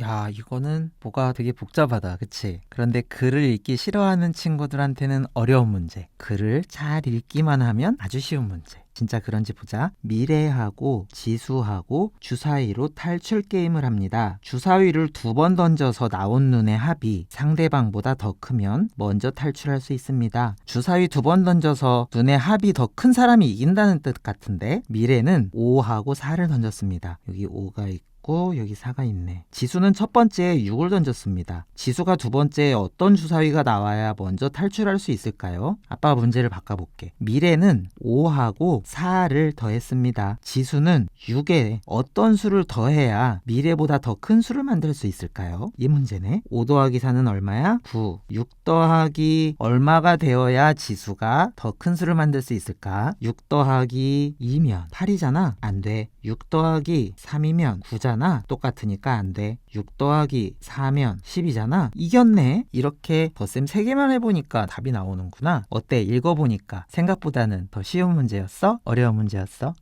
야, 이거는 뭐가 되게 복잡하다. 그치? 그런데 글을 읽기 싫어하는 친구들한테는 어려운 문제. 글을 잘 읽기만 하면 아주 쉬운 문제. 진짜 그런지 보자. 미래하고 지수하고 주사위로 탈출 게임을 합니다. 주사위를 두 번 던져서 나온 눈의 합이 상대방보다 더 크면 먼저 탈출할 수 있습니다. 주사위 두 번 던져서 눈의 합이 더 큰 사람이 이긴다는 뜻 같은데 미래는 5하고 4를 던졌습니다. 여기 5가 있고 여기 4가 있네. 지수는 첫 번째에 6을 던졌습니다. 지수가 두 번째에 어떤 주사위가 나와야 먼저 탈출할 수 있을까요? 아빠가 문제를 바꿔볼게. 미래는 5하고 4를 더했습니다. 지수는 6에 어떤 수를 더해야 미래보다 더 큰 수를 만들 수 있을까요? 이 문제네. 5 더하기 4는 얼마야? 9. 6 더하기 얼마가 되어야 지수가 더 큰 수를 만들 수 있을까? 6 더하기 2면 8이잖아. 안 돼. 6 더하기 3이면 9잖아. 똑같으니까 안 돼. 6 더하기 4면 10이잖아. 이겼네. 이렇게 덧셈 3개만 해보니까 답이 나오는구나. 어때? 읽어보니까 생각보다는 더 쉬운 문제였어? 어려운 문제였어?